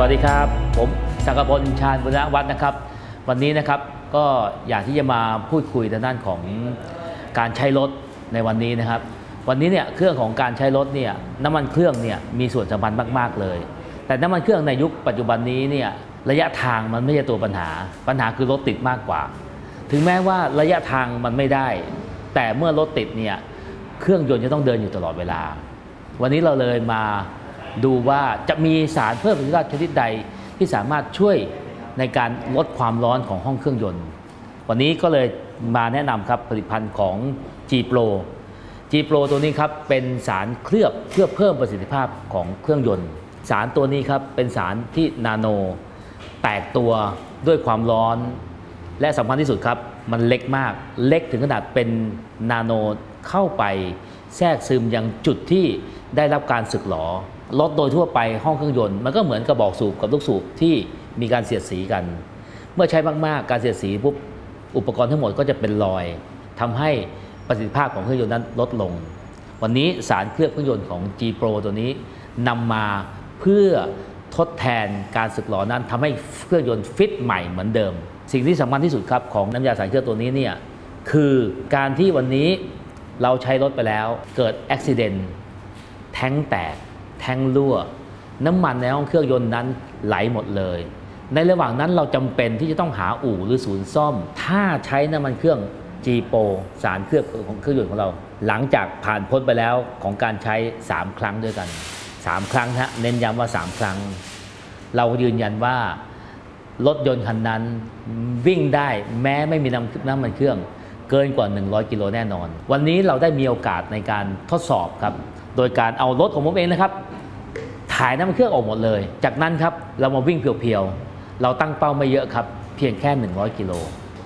วัสดีครับ ผมสังกพลชาญบุรณวัฒน์นะครับ วันนี้นะครับก็อยากที่จะมาพูดคุยทางด้านของการใช้รถในวันนี้นะครับ วันนี้เนี่ยเครื่องของการใช้รถเนี่ยน้ำมันเครื่องเนี่ยมีส่วนสำคัญมาก ๆ เลย แต่น้ำมันเครื่องในยุคปัจจุบันนี้เนี่ยระยะทางมันไม่ใช่ตัวปัญหา ปัญหาคือรถติดมากกว่า ถึงแม้ว่าระยะทางมันไม่ได้ แต่เมื่อรถติดเนี่ยเครื่องยนต์จะต้องเดินอยู่ตลอดเวลา วันนี้เราเลยมา ดูว่าจะมีสารเพิ่มประสิทธิภาพชนิดใดที่สามารถช่วยในการลดความร้อนของห้องเครื่องยนต์ วันนี้ก็เลยมาแนะนำครับผลิตภัณฑ์ของ G Pro G Pro ตัวนี้ครับเป็นสารเคลือบเพื่อเพิ่มประสิทธิภาพของเครื่องยนต์ สารตัวนี้ครับเป็นสารที่นาโน แตกตัวด้วยความร้อน และสำคัญที่สุดครับมันเล็กมาก เล็กถึงขนาดเป็นนาโนเข้าไปแทรกซึมยังจุดที่ได้รับการสึกหรอ รถโดยทั่วไปห้องเครื่องยนต์มันก็เหมือนกระบอกสูบกับลูกสูบที่มีการเสียดสีกัน เมื่อใช้มากๆการเสียดสีปุ๊บอุปกรณ์ทั้งหมดก็จะเป็นรอยทำให้ประสิทธิภาพของเครื่องยนต์นั้นลดลง วันนี้สารเคลือบเครื่องยนต์ของ G Pro ตัวนี้นำมาเพื่อทดแทนการสึกหรอนั้นทำให้เครื่องยนต์ฟิตใหม่เหมือนเดิม สิ่งที่สำคัญที่สุดครับของน้ำยาสารเคลือบตัวนี้เนี่ยคือการที่วันนี้เราใช้รถไปแล้วเกิดอุบิเหตุแท้งแตก แทงรั่ว น้ำมันในห้องเครื่องยนต์นั้นไหลหมดเลย ในระหว่างนั้นเราจำเป็นที่จะต้องหาอู่หรือศูนย์ซ่อม ถ้าใช้น้ำมันเครื่อง G Pro สารเคลือบของเครื่องยนต์ของเรา หลังจากผ่านพ้นไปแล้วของการใช้ 3 ครั้งด้วยกัน 3 ครั้งนะเน้นย้ำว่า 3 ครั้ง เรายืนยันว่ารถยนต์คันนั้นวิ่งได้แม้ไม่มีน้ำน้ำมันเครื่อง เกินกว่า 100 กิโลแน่นอน วันนี้เราได้มีโอกาสในการทดสอบครับ โดยการเอารถของผมเองนะครับ ถ่ายน้ำมันเครื่องออกหมดเลย จากนั้นครับเรามาวิ่งเพียวๆ เราตั้งเป้าไม่เยอะครับ เพียงแค่ 100 กิโล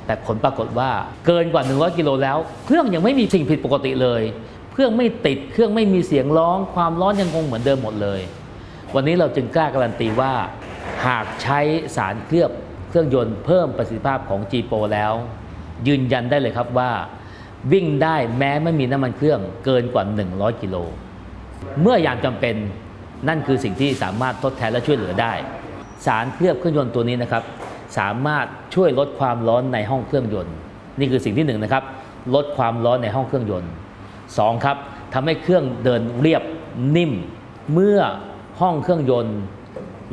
แต่ผลปรากฏว่าเกินกว่า 100 กิโลแล้ว เครื่องยังไม่มีสิ่งผิดปกติเลย เครื่องไม่ติด เครื่องไม่มีเสียงร้อง ความร้อนยังคงเหมือนเดิมหมดเลย วันนี้เราจึงกล้าการันตีว่า หากใช้สารเคลือบเครื่องยนต์เพิ่มประสิทธิภาพของ G Pro แล้ว ยืนยันได้เลยครับว่าวิ่งได้แม้ไม่มีน้ำมันเครื่องเกินกว่า 100 กิโล เมื่อยามจำเป็นนั่นคือสิ่งที่สามารถทดแทนและช่วยเหลือได้ สารเคลือบเครื่องยนต์ตัวนี้นะครับ สามารถช่วยลดความร้อนในห้องเครื่องยนต์ นี่คือสิ่งที่หนึ่งนะครับลดความร้อนในห้องเครื่องยนต์สองครับทำให้เครื่องเดินเรียบนิ่ม เมื่อห้องเครื่องยนต์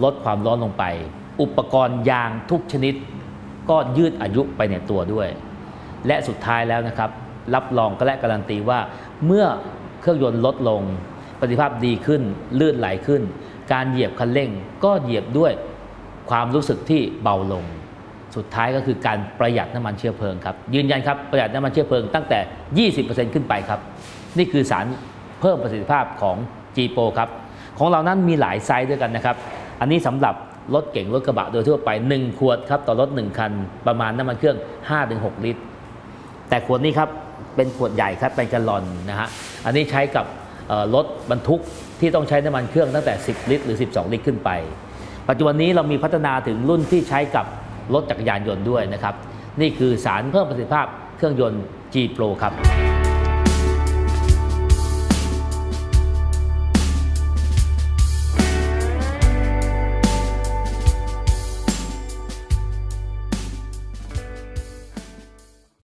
ลดความร้อนลงไป อุปกรณ์ยางทุกชนิด ก็ยืดอายุไปในตัวด้วย และสุดท้ายแล้วนะครับ รับรองก็และการันตีว่าเมื่อเครื่องยนต์ลดลง ประสิทธิภาพดีขึ้นลื่นไหลขึ้น การเหยียบคันเร่งก็เหยียบด้วยความรู้สึกที่เบาลง สุดท้ายก็คือการประหยัดน้ำมันเชื้อเพลิงครับยืนยันครับประหยัดน้ำมันเชื้อเพลิงตั้งแต่ 20%ขึ้นไปครับ นี่คือสารเพิ่มประสิทธิภาพของ G Pro ครับของเรานั้นมีหลายไซส์ด้วยกันนะครับ อันนี้สำหรับรถเก่งรถกระบะโดยทั่วไป 1 ขวดครับต่อรถ 1 คัน ประมาณน้ำมันเครื่อง 5-6 ลิตร แต่ขวดนี้ครับเป็นขวดใหญ่ครับเป็นกะลอนนะฮะอันนี้ใช้กับ รถบรรทุกที่ต้องใช้น้ำมันเครื่องตั้งแต่ 10 ลิตร หรือ 12 ลิตรขึ้นไป ปัจจุบันนี้เรามีพัฒนาถึงรุ่นที่ใช้กับรถจักรยานยนต์ด้วยนะครับ นี่คือสารเพิ่มประสิทธิภาพเครื่องยนต์ G Pro ครับ